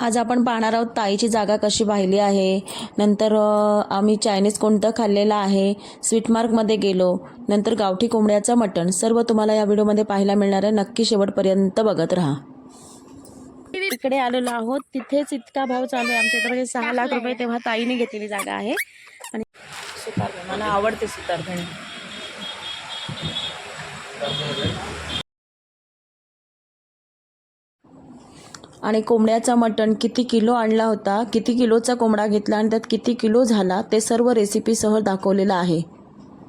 आज आपण पाहणार आहोत ताईची जागा कशी पाहिली आहे. नंतर आम्ही चायनीज कोणतं खाल्लेलं आहे स्वीटमार्कमध्ये गेलो. नंतर गावठी कोंबड्याचं मटण. सर्व तुम्हाला या व्हिडिओमध्ये पाहायला मिळणार आहे. नक्की शेवटपर्यंत बघत राहा. इकडे आलेलो आहोत. तिथेच इतका भाव चालू आहे. आमच्याकडे म्हणजे सहा लाख रुपये तेव्हा ताईने घेतलेली जागा आहे. आणि सुतार मला आवडते सुतार आणि कोंबड्याचा मटण किती किलो आणला होता किती किलोचा कोंबडा घेतला आणि त्यात किती किलो झाला ते सर्व रेसिपीसह दाखवलेलं आहे.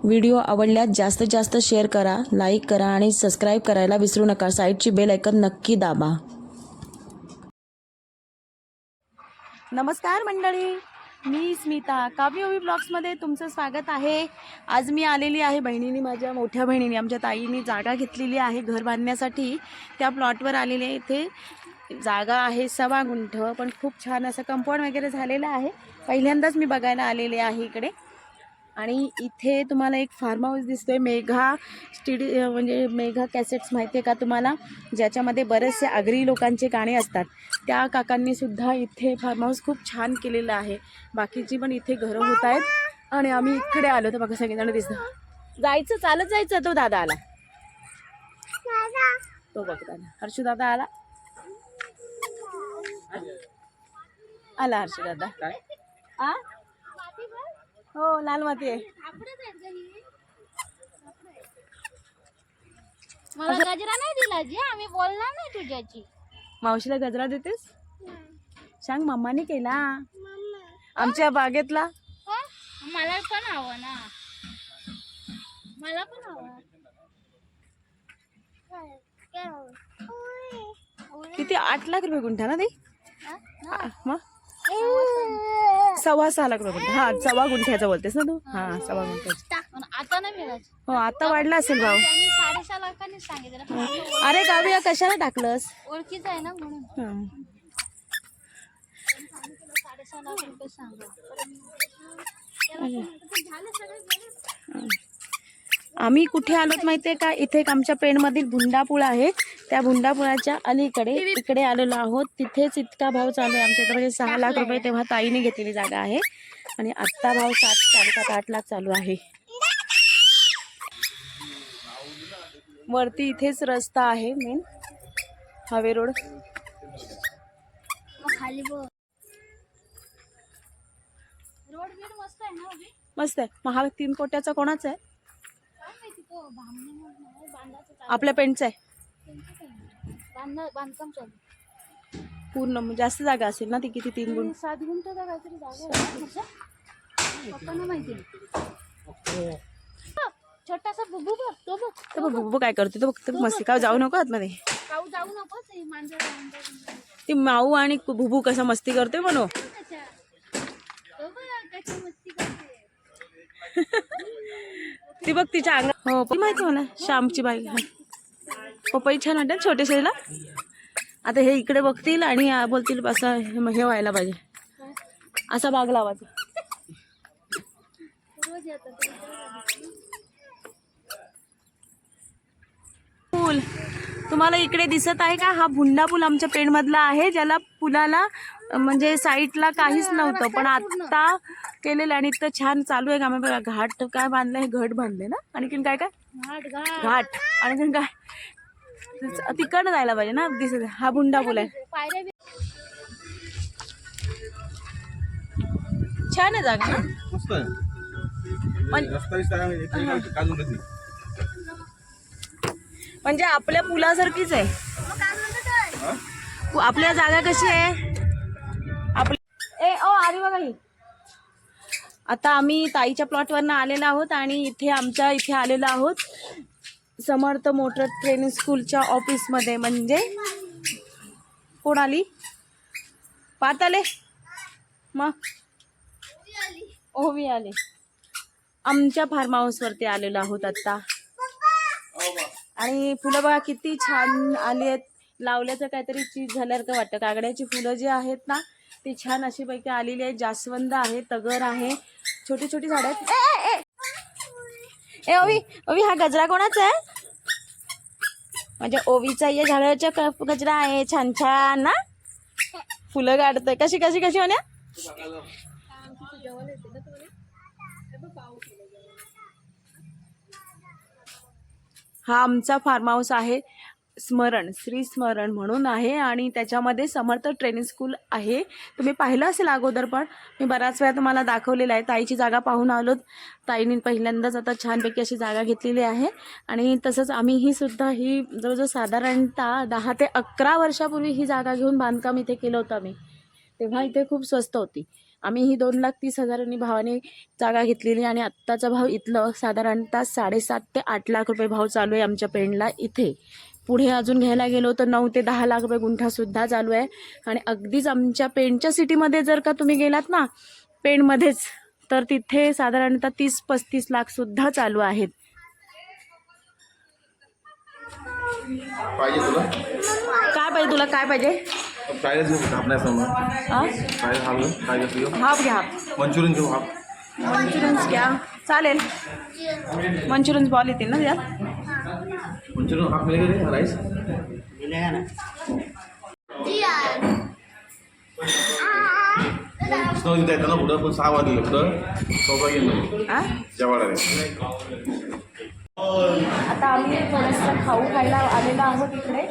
व्हिडिओ आवडल्यास जास्तीत जास्त शेअर करा लाईक करा आणि सबस्क्राईब करायला विसरू नका. साईडची बेल ऐकन नक्की दाबा. नमस्कार मंडळी मी स्मिता. काव्य ओवी ब्लॉग्समध्ये तुमचं स्वागत आहे. आज मी आलेली आहे बहिणीने माझ्या मोठ्या बहिणीने. आमच्या ताईने जागा घेतलेली आहे घर बांधण्यासाठी. त्या प्लॉटवर आलेली आहे इथे. जागा आहे सवा गुंठ पण खूप छान असं कंपाऊंड वगैरे झालेलं आहे. पहिल्यांदाच मी बघायला आलेले आहे इकडे. आणि इथे तुम्हाला एक फार्म हाऊस दिसतोय. मेघा स्टडी म्हणजे मेघा कॅसेट्स माहिती आहे का तुम्हाला? ज्याच्यामध्ये बरेचसे आगरी लोकांचे गाणे असतात. त्या काकांनी सुद्धा इथे फार्म हाऊस खूप छान केलेलं आहे. बाकीची पण इथे घरं होत आहेत. आणि आम्ही इकडे आलो तर बघा सगळेजण दिसतं जायचं चालत जायचं तो दादा आला. तो बघ दादा. हर्षू दादा आला. आला हर्षू दादा. आ? हो लाल माती आहे. मला गजरा नाही दिला जी आम्ही बोलणार नाही तुझ्याची मावशीला गजरा देतेस? सांग मम्माने केला. आमच्या बागेतला? हो? मला पण हवं ना. मला पण हवं. किती आठ लाख रुपये गुंठा ना ते? हा? मग? सव्वा सहा लाख रुपये हा सव्वा गुंठ्याचा बोलतेस ना तू? हा सव्वा गुंठ्याचा. आता नाही मिळायचं हो आता वाढला असेल भाऊ. त्यांनी साडेसहा लाखांनी सांगितलं अरे गावी कशाला टाकलंस? ओळखीचं आहे ना म्हणून हं. साडेसहा लाख रुपये सांगा. आम्ही कुठे आलोत माहितीये का? इथे एक आमच्या पेणमधील भुंडा पूल आहे. त्या भुंडा पुलाच्या अलीकडे इकडे आलेलो आहोत. तिथेच इतका भाव चालू आहे आमच्या इकडे म्हणजे सहा लाख रुपये तेव्हा ताईने घेतलेली जागा आहे. आणि आत्ता भाव सात साडेसात आठ लाख चालू आहे. वरती इथेच रस्ता आहे मेन हवे रोड. मस्त आहे आहे. हा तीन कोट्याचा कोणाचा आहे काय माहिती तो बांधणे बांधायचं चालू आपल्या पेंटचा आहे. बांधकाम चालू पूर्ण जास्त जागा असेल ना ती किती? तीन गुण. सात गुंठ का काहीतरी जागा आहे ना पप्पांना माहिती बघ, छोटासा बुबू बघ तो बघ. बघ बुबू काय करते तो बघ मस्ती का जाऊ नको आतमध्ये. काऊ जाऊ ती माऊ आणि बुबू कसा मस्ती करते म्हणू. बघ मस्ती करते. ती बघ तिच्या अंगा हो माहिती मला श्यामची बाई. पपई छान वाटेल छोटे शरीला आता हे इकडे बघतील आणि बोलतील असं हे व्हायला पाहिजे. असा बाग लावायचा. रोज पूल तुम्हाला इकडे दिसत आहे का? हा भुंडा पूल आमच्या पेणमधला आहे ज्याला पुलाला म्हणजे साईडला काहीच नव्हतं. पण आता केलेलं आणि इतकं छान चालू आहे का बघा घाट काय बांधलंय घट बांधले ना? आणखीन काय काय? घाट आणखीन काय? तिकडनं जायला पाहिजे ना? दिसत. हा भुंडा पूल आहे छान आहे जागा. म्हणजे आपल्या पुलासारखीच आहे. आपल्या जागा कशी आहे? आपली ए ओ आली बघा ही. आता आम्ही ताईच्या प्लॉटवरनं आलेलो आहोत आणि इथे आमच्या इथे आलेलो आहोत समर्थ मोटर ट्रेनिंग स्कूलच्या ऑफिसमध्ये म्हणजे कोण आली पाहत आले मग ओवी आले. आमच्या फार्म हाऊसवरती आलेलो आहोत आत्ता आणि फुलं बघा किती छान आली आहेत. लावल्याचं काहीतरी चीज झाल्यासारखं वाटतं. कागड्याची फुलं जी आहेत ना ती छान अशी पैकी आलेली आहेत. जास्वंद आहे तगर आहे. छोटी छोटी झाडं आहेत. ए, ए, ए. ओवी ओवी हा गजरा कोणाचा आहे? म्हणजे ओवीचा या झाडाचा क- गजरा आहे. छान छान ना फुलं काढतोय. कशी कशी कशी होण्या? हा आमचा फार्म हाऊस आहे. स्मरण श्री स्मरण म्हणून आहे आणि त्याच्यामध्ये समर्थ ट्रेनिंग स्कूल आहे. तुम्ही पाहिलं असेल अगोदर पण मी बऱ्याच वेळा तुम्हाला दाखवलेलं आहे. ताईची जागा पाहून आलो ताईने पहिल्यांदाच आता छानपैकी अशी जागा घेतलेली आहे. आणि तसंच आम्हीही सुद्धा ही जवळजवळ साधारणतः दहा ते अकरा वर्षापूर्वी ही जागा घेऊन बांधकाम इथे केलं होतं आम्ही. तेव्हा इथे खूप स्वस्त होती. आम्ही ही दोन लाख तीस हजारांनी भावाने जागा घेतलेली आणि आत्ताचा भाव इथलं साधारणतः साडेसात ते आठ लाख रुपये भाव चालू आहे आमच्या पेंडला इथे. पुढे अजून घ्यायला गेलो तर नऊ ते दहा लाख रुपये गुंठासुद्धा चालू आहे. आणि अगदीच आमच्या पेंडच्या सिटीमध्ये जर का तुम्ही गेलात ना पेंडमध्येच तर तिथे साधारणतः तीस पस्तीस लाखसुद्धा चालू आहेत. पाहिजे तुला? काय पाहिजे तुला? काय पाहिजे? हां हाफ घ्या. मंचुरियन घेऊ हाफ. मंचुरियन्स घ्या. चालेल. मंचुरियन्स बॉल येतील ना त्यात? हाफ मिळेल रे राईस स्नो तिथे येतं ना पुढं पण सहा वाजले पुढं चौदा गेलो हां जेवायला आता आम्ही थोडंसं खाऊ खायला आलेलो आहोत इकडे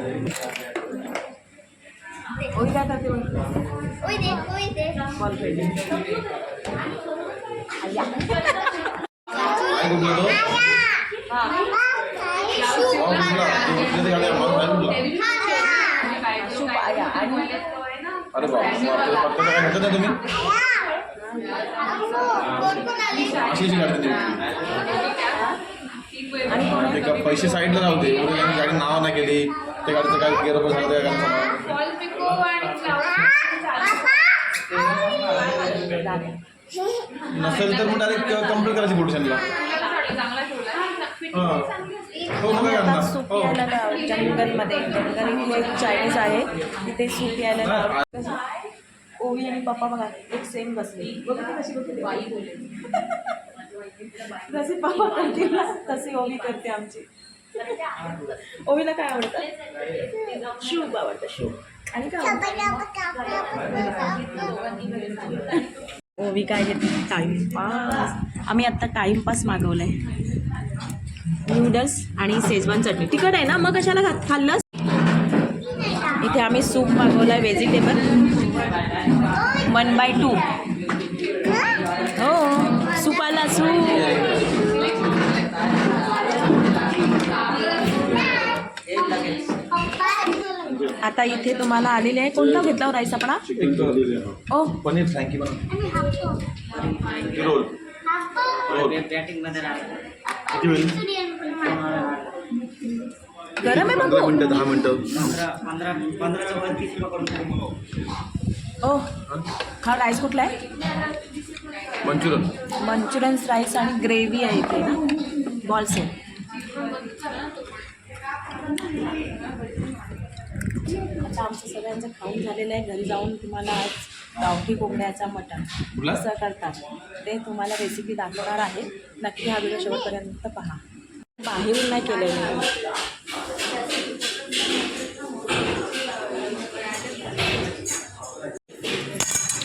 होई काय करते बघ. बॉल खेळते. आया. काय कुठलं तो हा. पाव कुठला तिथे गाडी आहे, पाव काय कुठला सूप आया. आणि अरे बाबा तुम्ही अशी गाडी आणि का पैसे साईडला राहू दे गाडी नाव नाही केली त्या गाडीचं काय गेलं पण सांगते काय नसेल तर मग डायरेक्ट कंप्लीट करायची पोलिसांना हां हो मग आम्ही काय आता करणार सूप हो. प्यायला आलो जंगलमध्ये. जंगल एक चायनीज आहे. तिथे सूप प्यायला आलो. ओवी आणि पप्पा बघा एक सेम बसले. जसे पप्पा करतील ना तसे ओवी करते आमची. ओवीला काय आवडतं? शूप आवडतं शूप आणि काय ओवी काय घेते टाईमपास आम्ही आत्ता टाईमपास मागवलाय. नूडल्स आणि शेजवान चटणी. तिखट आहे ना? मग कशाला घात खाल्लंस? इथे आम्ही सूप मागवलाय व्हेजिटेबल वन बाय टू हो. सूप आला सूप. आता इथे तुम्हाला आलेले आहे. कोणता घेतला हो राईस आपण? ओ. पनीर फ्रँकी बनव. किती होईल गरम आहे पंधरा मिनटं दहा मिनटं. ओ हा राईस कुठला आहे? मंचुरियन. मंचुरियन राईस आणि ग्रेव्ही आहे इथे ना. बॉल्स आहे. आता आमचं सगळ्यांचं खाऊन झालेलं आहे. घरी जाऊन तुम्हाला आज गावठी कोंबड्याचा मटण? कसं करतात. ते तुम्हाला रेसिपी दाखवणार आहे. नक्की हा व्हिडिओ शेवटपर्यंत पहा. बाहेरून नाही केलेलं आहे.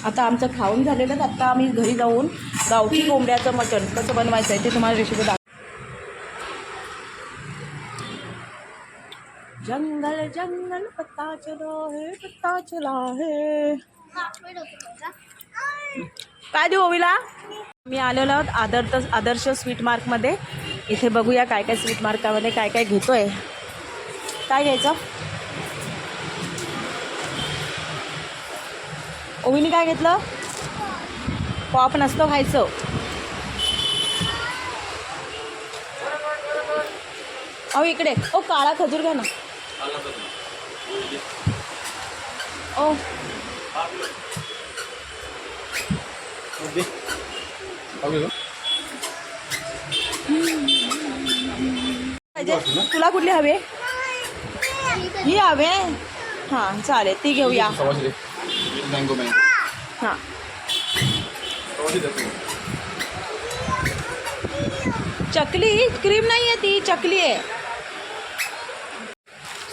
आता आमचं खाऊन झालेलं आहे. आता आम्ही घरी जाऊन गावठी कोंबड्याचं मटण कसं बनवायचं आहे ते तुम्हाला रेसिपी दाख जंगल जंगल पत्ता चला है पत्ता चला है. काय देऊ ओवीला? मी आलेलो आहोत आदर्श आदर्श स्वीट मार्कमध्ये इथे बघूया काय काय स्वीट मार्कामध्ये काय काय घेतोय. काय घ्यायचं? ओवीने काय घेतलं? पॉप नसतं खायचं अहो इकडे. ओ काळा खजूर घ्या ना. ओ? तुला कुठली हवे ही हवे हाँ चालेल ती घेऊया. मँगो मँगो हाँ. चकली क्रीम नाही आहे ती चकली आहे.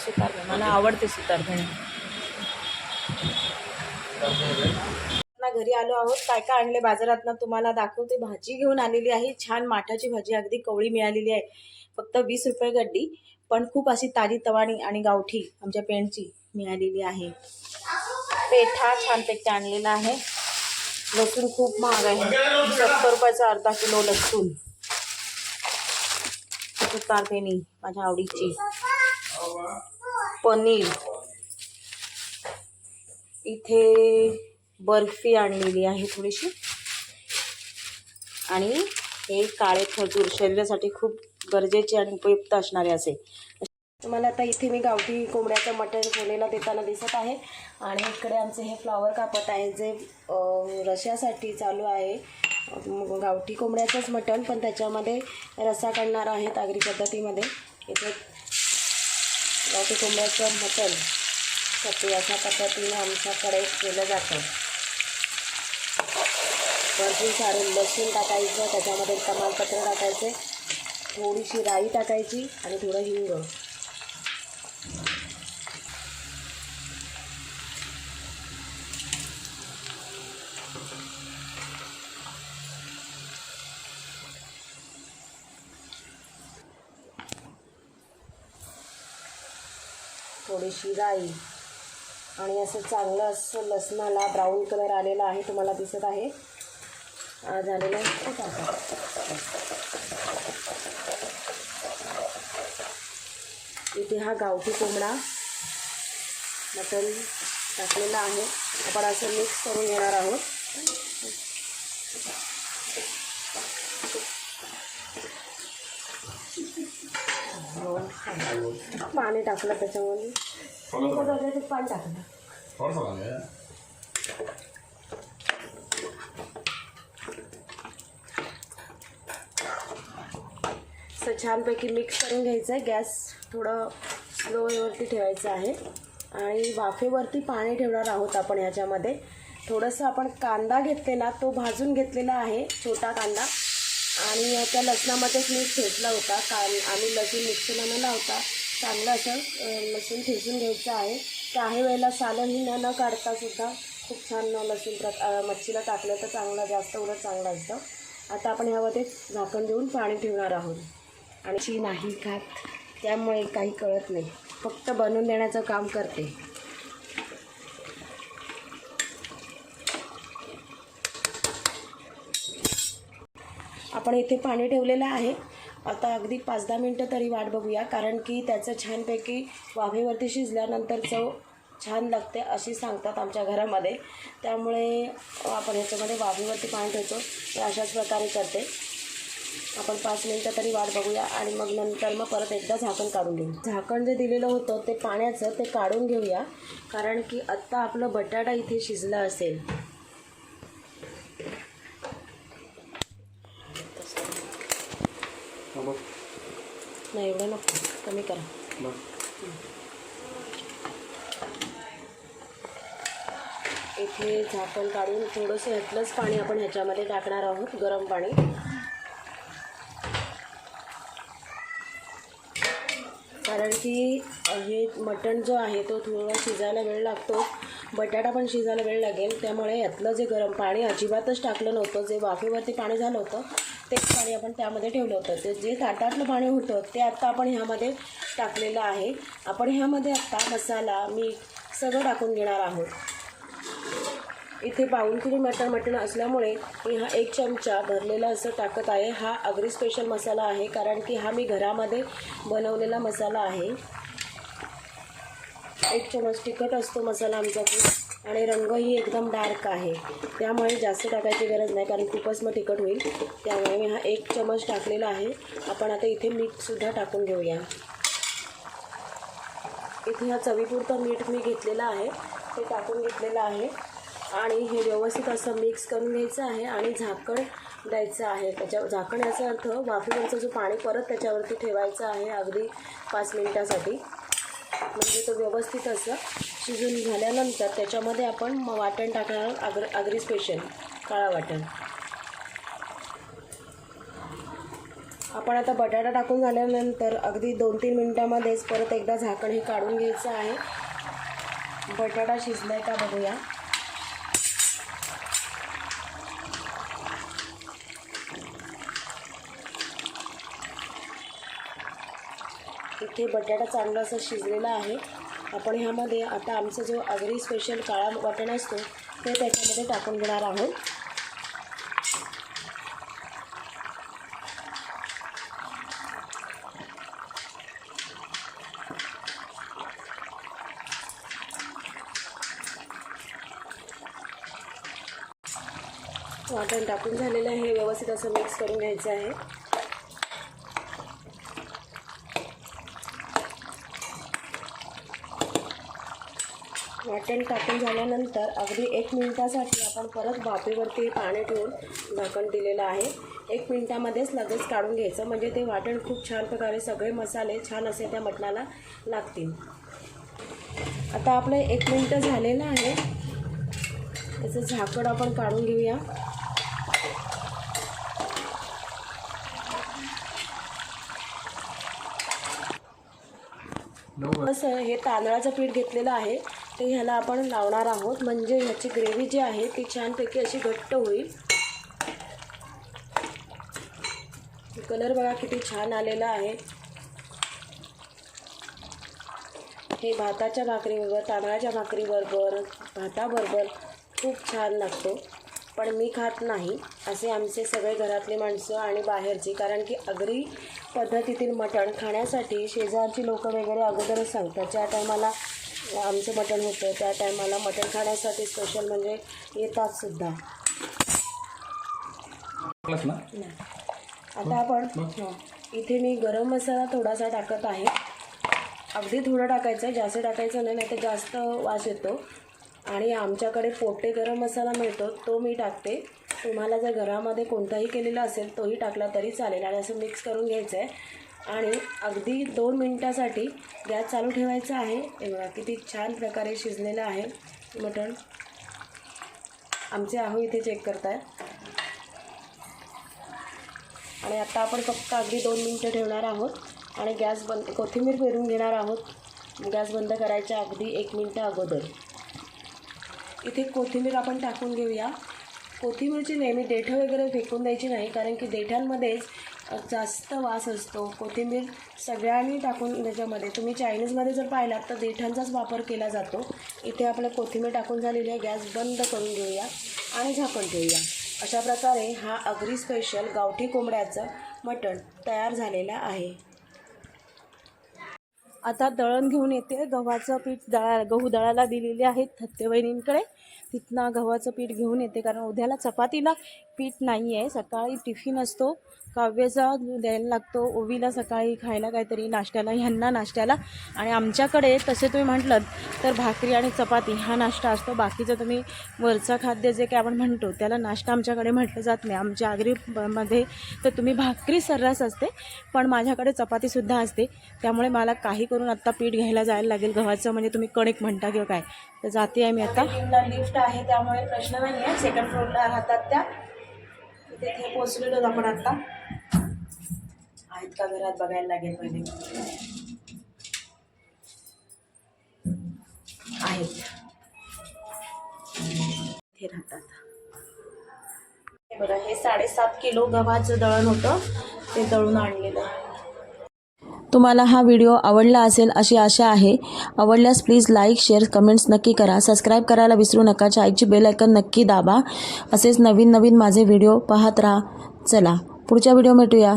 सुतार मला आवडते सुतार घरी आलो आहोत. काय काय आणले बाजारातनं तुम्हाला दाखवते भाजी घेऊन आलेली आहे. छान माठाची भाजी अगदी कवळी मिळालेली आहे. फक्त वीस रुपये गड्डी. पण खूप अशी ताजी तवाणी आणि गावठी आमच्या पेंटची मिळालेली आहे. पेठा छानपैकी आणलेला आहे. लसूण खूप महाग आहे. सत्तर रुपयाचा अर्धा किलो लसूण. सुतार पेनी माझ्या आवडीची. पनीर. इथे बर्फी आणलेली आहे थोडीशी. आणि हे काळे खजूर शरीरासाठी खूप गरजेचे आणि उपयुक्त असणारे असे. तुम्हाला आता इथे मी गावठी कोंबड्याचं मटण ठेवलेला देताना दिसत आहे. आणि इकडे आमचे हे फ्लॉवर कापत आहे जे रशासाठी रश्यासाठी चालू आहे. गावठी कोंबड्याचंच मटण पण त्याच्यामध्ये रसा काढणार आहेत आगरी पद्धतीमध्ये. इथे गावठी कोंबड्याचं मटण. सते अशा पद्धतीने आमच्याकडे केलं जातं. भरपूर सारे लसूण टाकायचं त्याच्यामध्ये तमालपत्र टाकायचे थोडीशी राई टाकायची आणि थोडं हिंग. थोडीशी राई. आणि असं चांगलं असं लसणाला ब्राऊन कलर आलेला आहे तुम्हाला दिसत आहे. झालेलं आहे. इथे हा गावठी कोंबडा मटण टाकलेला आहे. आपण असं मिक्स करून घेणार आहोत हो, पाणी टाकलं त्याच्यामध्ये. पाणी टाकलं. असं छानपैकी मिक्स करून घ्यायचं आहे गॅस थोडं स्लोवरती ठेवायचं आहे. आणि वाफेवरती पाणी ठेवणार आहोत आपण ह्याच्यामध्ये थोडंसं आपण कांदा घेतलेला तो भाजून घेतलेला आहे छोटा कांदा. आणि त्या लसणामध्येच मी ठेचला होता. कान आणि लसूण मिक्सरला न लावता चांगलं असं लसूण ठेचून घ्यायचं आहे. काही वेळेला सालंही न न काढतासुद्धा खूप छान लसूण प्र मच्छीला टाकलं तर चांगलं जास्त उलट चांगलं असतं. आता आपण ह्यामध्ये झाकण देऊन पाणी ठेवणार आहोत. आणि शी नाही खात त्यामुळे काही कळत नाही. फक्त बनवून देण्याचं काम करते. आपण इथे पाणी ठेवलेलं आहे. आता अगदी पाच दहा मिनटं तरी वाट बघूया कारण की त्याचं छानपैकी वाफेवरती शिजल्यानंतर चव छान लागते अशी सांगतात आमच्या घरामध्ये. त्यामुळे आपण ह्याच्यामध्ये वाफेवरती पाणी ठेवतो. तर अशाच प्रकारे करते. आपण पाच मिनटं तरी वाट बघूया आणि मग नंतर मग परत एकदा झाकण काढून घेऊ. झाकण जे दिलेलं होतं ते पाण्याचं ते काढून घेऊया कारण की आत्ता आपलं बटाटा इथे शिजला असेल. नाही एवढं नको. कमी करा. इथे झाकण काढून थोडंसं ह्यातलंच पाणी आपण ह्याच्यामध्ये टाकणार आहोत गरम पाणी. कारण की हे मटण जो आहे तो थोडा शिजायला वेळ लागतो. बटाटा पण शिजायला वेळ लागेल. त्यामुळे यातलं जे गरम पाणी अजिबातच टाकलं नव्हतं. जे वाफेवरती पाणी झालं होतं तेच पाणी आपण त्यामध्ये ठेवलं होतं. ते जे ताटातलं पाणी होतं ते आत्ता आपण ह्यामध्ये टाकलेलं आहे. आपण ह्यामध्ये आत्ता मसाला मीठ सगळं टाकून घेणार आहोत. इथे पाऊन किलो मटण मटण असल्यामुळे मी हा एक चमचा भरलेला असं टाकत आहे. हा अग्री स्पेशल मसाला आहे कारण की हा मी घरामध्ये बनवलेला मसाला आहे. एक चमच तिखट असतो मसाला आमचा खूप आणि रंगही एकदम डार्क आहे. त्यामुळे जास्त टाकायची गरज नाही कारण खूपच मग तिखट होईल. त्यामुळे मी हा एक चमच टाकलेला आहे. आपण आता इथे मीठसुद्धा टाकून घेऊया. इथे हा चवीपुरतं मीठ मी घेतलेलं आहे. ते टाकून घेतलेलं आहे. आणि हे व्यवस्थित असं मिक्स करून घ्यायचं आहे आणि झाकण द्यायचं आहे. त्याच्या झाकण याचा अर्थ वाफेवरचं जो पाणी परत त्याच्यावरती ठेवायचं आहे अगदी पाच मिनिटासाठी. म्हणजे तो व्यवस्थित असं शिजून झाल्यानंतर त्याच्यामध्ये आपण मग वाटण टाकणार आहोत. आग्र आगरी स्पेशल काळा वाटण. आपण आता बटाटा टाकून झाल्यानंतर अगदी दोन तीन मिनटामध्येच परत एकदा झाकण हे काढून घ्यायचं आहे. बटाटा शिजलाय का बघूया. इथे बटाटा चांगला असा शिजलेला आहे. आपण ह्यामध्ये आता आमचा जो आगरी स्पेशल काळा वाटाणा असतो ते त्याच्यामध्ये टाकून घेणार आहोत. वाटण टाकून झालेलं आहे. व्यवस्थित असं मिक्स करून घ्यायचं आहे. वाटण टाकून झाल्यानंतर अगदी एक मिनिटासाठी आपण परत वाफेवरती पाणी ठेवून झाकण दिलेलं आहे. एक मिनिटामध्येच लगेच काढून घ्यायचं. म्हणजे ते वाटण खूप छान प्रकारे सगळे मसाले छान असे त्या मटणाला लागतील. आता आपलं एक मिनटं झालेलं आहे. त्याचं झाकण आपण काढून घेऊया. असं हे तांदळाचं पीठ घेतलेलं आहे. ते ह्याला आपण लावणार आहोत. म्हणजे ह्याची ग्रेव्ही जी आहे ती छानपैकी अशी घट्ट होईल. कलर बघा किती छान आलेला आहे. हे भाताच्या भाकरीबरोबर तांदळाच्या भाकरीबरोबर भाताबरोबर खूप छान लागतो. पण मी खात नाही असे आमचे सगळे घरातले माणसं आणि बाहेरची. कारण की अगरी पद्धतीतील मटण खाण्यासाठी शेजारची लोकं वगैरे अगोदरच सांगतात. ज्या टायमाला आमचं मटण होतं. त्या टायमाला मटण खाण्यासाठी स्पेशल म्हणजे येतात सुद्धा. आता आपण हं, इथे मी गरम मसाला थोडासा टाकत आहे. अगदी थोडं टाकायचं जास्त टाकायचं नाही नाही तर जास्त वास येतो. आणि आमच्याकडे पोटे गरम मसाला मिळतो तो मी टाकते. तुम्हाला जर घरामध्ये कोणताही केलेला असेल तोही टाकला तरी चालेल. आणि असं मिक्स करून घ्यायचं आहे आणि अगदी दोन मिनटासाठी गॅस चालू ठेवायचा आहे. हे बघा किती छान प्रकारे शिजलेलं आहे मटण. आमचे आहो इथे चेक करताय आणि आता आपण फक्त अगदी दोन मिनटं ठेवणार आहोत आणि गॅस बंद कोथिंबीर पेरून घेणार आहोत. गॅस बंद करायच्या अगदी एक मिनटं अगोदर. इथे कोथिंबीर आपण टाकून घेऊया. कोथिंबीरची नेहमी देठं वगैरे फेकून द्यायची नाही कारण की देठांमध्येच जास्त वास असतो. कोथिंबीर सगळ्यांनी टाकून त्याच्यामध्ये तुम्ही चायनीजमध्ये जर पाहिलात तर देठांचाच वापर केला जातो. इथे आपलं कोथिंबीर टाकून झालेली आहे गॅस बंद करून घेऊया आणि झाकून ठेवूया. अशा प्रकारे हा अगरी स्पेशल गावठी कोंबड्याचं मटण तयार झालेलं आहे. आता दळण घेऊन येते. गव्हाचं पीठ दळा गहू दळायला दिलेले आहेत थत्ते वहिनींकडे तिथनं गव्हाचं पीठ घेऊन येते कारण उद्याला चपातीला पीठ नाही आहे सकाळी टिफिन असतो. काव्याचा द्यायला लागतो. ओवीला सकाळी खायला काहीतरी नाश्त्याला ह्यांना नाश्त्याला. आणि आमच्याकडे तसे तुम्ही म्हटलं तर भाकरी आणि चपाती हा नाश्ता असतो. बाकीचं तुम्ही वरचं खाद्य जे काय आपण म्हणतो त्याला नाश्ता आमच्याकडे म्हटलं जात नाही. आमच्या आगरी मध्ये तर तुम्ही भाकरी सर्रास असते पण माझ्याकडे चपातीसुद्धा असते. त्यामुळे मला काही करून आत्ता पीठ घ्यायला जायला लागेल. गव्हाचं म्हणजे तुम्ही कणिक म्हणता किंवा काय. तर जाते आहे मी आता. लिफ्ट आहे त्यामुळे प्रश्न नाही आहे सेकंड फ्लोरला राहतात त्या. तिथे पोचलेलो आपण आत्ता आहेत का घरात बघायला लागेल पहिले. आहेत. हे राहतात. हे बघा हे साडेसात किलो गव्हाचं दळण होतं. ते दळून आणलेलं. तुम्हाला हा व्हिडिओ आवडला असेल अशी आशा आहे. आवडल्यास प्लीज लाईक शेअर कमेंट्स नक्की करा. सबस्क्राईब करायला विसरू नका. चायची बेल आयकन नक्की दाबा. असेच नवीन नवीन माझे व्हिडिओ पाहत राहा. चला पुढच्या व्हिडिओ भेटूया.